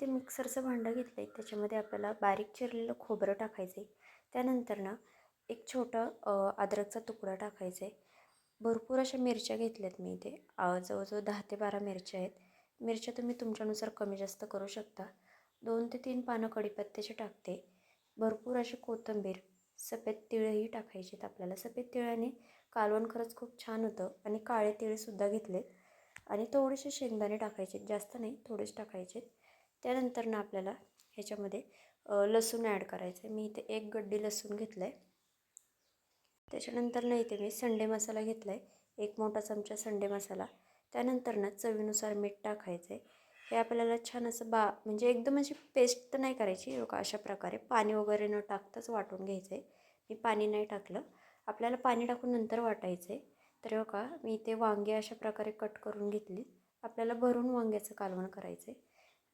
इथे मिक्सरचं भांडं घेतलं आहे त्याच्यामध्ये आपल्याला बारीक चिरलेलं खोबरं टाकायचं आहे त्यानंतर ना एक छोटा अद्रकचा तुकडा टाकायचा आहे भरपूर अशा मिरच्या घेतल्यात मी इथे. जवळजवळ दहा ते बारा मिरच्या आहेत. मिरच्या तुम्ही तुमच्यानुसार कमी जास्त करू शकता. दोन ते तीन पानं कढीपत्त्याचे टाकते. भरपूर अशी कोथिंबीर सफेद तिळही टाकायचे आहेत आपल्याला. सफेद तिळाने कालवण खरंच खूप छान होतं आणि काळे तिळसुद्धा घेतलेत. आणि थोडेसे शेंगदाणे टाकायचे जास्त नाही थोडेच टाकायचे त्यानंतर ना आपल्याला ह्याच्यामध्ये लसूण ॲड करायचं आहे मी इथे एक गड्डी लसूण घेतलं आहे त्याच्यानंतर ना इथे मी संडे मसाला घेतला आहे एक मोठा चमचा संडे मसाला. त्यानंतर ना चवीनुसार मीठ टाकायचं आहे हे आपल्याला छान असं बा म्हणजे एकदम अशी पेस्ट तर नाही करायची. का अशा प्रकारे पाणी वगैरे न टाकताच वाटून घ्यायचं आहे मी पाणी नाही टाकलं. आपल्याला पाणी टाकून नंतर वाटायचं आहे तर का मी इथे वांगे अशा प्रकारे कट करून घेतली. आपल्याला भरून वांग्याचं कालवण करायचं आहे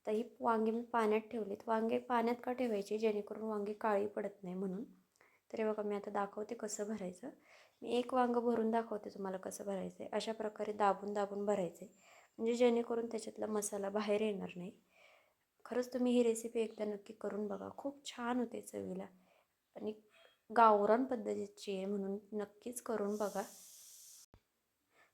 आता ही वांगे मी पाण्यात ठेवलीत. वांगे पाण्यात का ठेवायची? जेणेकरून वांगे काळी पडत नाही म्हणून. तरी बघा मी आता दाखवते कसं भरायचं. मी एक वांगं भरून दाखवते तुम्हाला कसं भरायचं आहे. अशा प्रकारे दाबून दाबून भरायचं आहे. म्हणजे जेणेकरून त्याच्यातला मसाला बाहेर येणार नाही. खरंच तुम्ही ही रेसिपी एकदा नक्की करून बघा. खूप छान होते चवीला. आणि गावरान पद्धतीची आहे म्हणून नक्कीच करून बघा.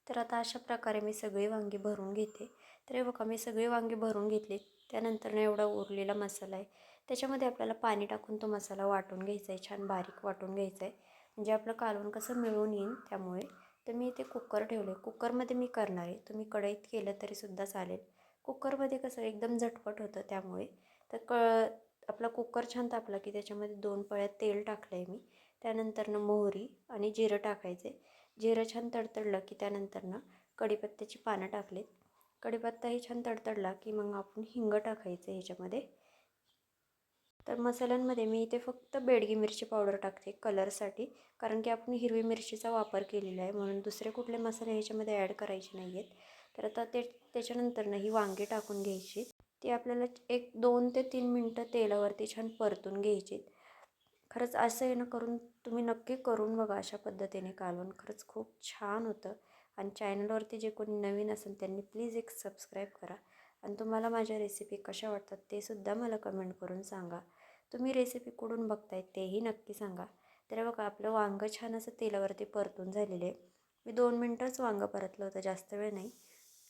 तर आता अशा प्रकारे मी सगळी वांगी भरून घेते. तर हे बघा मी सगळी वांगी भरून घेतली. त्यानंतर एवढा उरलेला मसाला आहे. त्याच्यामध्ये आपल्याला पाणी टाकून तो मसाला वाटून घ्यायचा आहे. छान बारीक वाटून घ्यायचा आहे. म्हणजे आपलं कालवण कसं मिळून येईल त्यामुळे तर मी इथे कुकर ठेवले. कुकरमध्ये मी करणार आहे. तुम्ही कढईत केलं तरीसुद्धा चालेल. कुकरमध्ये कसं एकदम झटपट होतं त्यामुळे. तर क आपला कुकर छान तापला की त्याच्यामध्ये दोन पळ्यात तेल टाकलं आहे मी त्यानंतरनं मोहरी आणि जिरं टाकायचे. जिरं छान तडतडलं की त्यानंतरनं कढीपत्त्याची पानं टाकलीत. कढीपत्ताही छान तडतडला की मग आपण हिंग टाकायचं ह्याच्यामध्ये. तर मसाल्यांमध्ये मी इथे फक्त बेडगी मिरची पावडर टाकते कलरसाठी कारण की आपण हिरवी मिरचीचा वापर केलेला आहे म्हणून दुसरे कुठले मसाले ह्याच्यामध्ये ॲड करायचे नाही आहेत तर आता ते त्याच्यानंतरनं ही वांगी टाकून घ्यायची. ती आपल्याला एक दोन ते तीन मिनटं तेलावरती छान परतून घ्यायची. खरंच असं येणं ना करून तुम्ही नक्की करून बघा अशा पद्धतीने कालवण. खरंच खूप छान होतं. आणि चॅनलवरती जे कोणी नवीन असेल त्यांनी प्लीज एक सबस्क्राईब करा. आणि तुम्हाला माझ्या रेसिपी कशा वाटतात ते सुद्धा मला कमेंट करून सांगा. तुम्ही रेसिपी कुठून बघताय तेही नक्की सांगा. तर बघा आपलं वांगं छान असं तेलावरती परतून झालेलं आहे. मी दोन मिनटंच वांगं परतलं होतं जास्त वेळ नाही.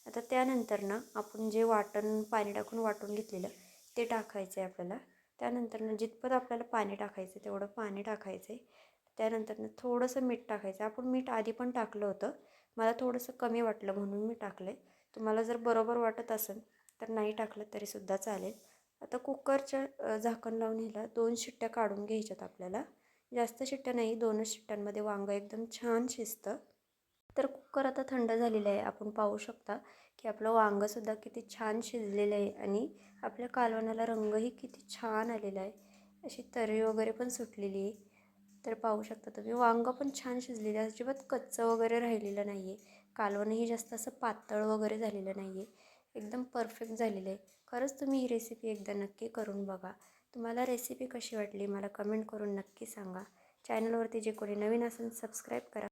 आता त्यानंतर ना आपण जे वाटण पाणी टाकून वाटून घेतलेलं ते टाकायचं आहे आपल्याला. त्यानंतर जितपत आपल्याला पाणी टाकायचं तेवढं पाणी टाकायचं आहे त्यानंतर थोडंसं मीठ टाकायचं आपण मीठ आधी पण टाकलं होतं. मला थोडंसं कमी वाटलं म्हणून मी टाकलं आहे तुम्हाला जर बरोबर वाटत असेल तर नाही टाकलं तरीसुद्धा चालेल. आता कुकरच्या झाकण लावून ह्याला दोन शिट्ट्या काढून घ्यायच्यात आपल्याला. जास्त शिट्ट्या नाही दोनच शिट्ट्यांमध्ये वांगं एकदम छान शिजतं. तर कुकर आता थंड झालेलं आहे. आपण पाहू शकता की आपलं वांगंसुद्धा किती छान शिजलेलं आहे आणि आपल्या कालवणाला रंगही किती छान आलेला आहे. अशी तरी वगैरे पण सुटलेली आहे. तर पाहू शकता तुम्ही वांगं पण छान शिजलेलं आहे. अजिबात कच्चं वगैरे राहिलेलं नाही आहे. कालवणही जास्त असं पातळ वगैरे झालेलं नाही आहे. एकदम परफेक्ट झालेलं आहे. खरंच तुम्ही ही रेसिपी एकदा नक्की करून बघा. तुम्हाला रेसिपी कशी वाटली मला कमेंट करून नक्की सांगा. चॅनलवरती जे कोणी नवीन असेल सबस्क्राईब करा.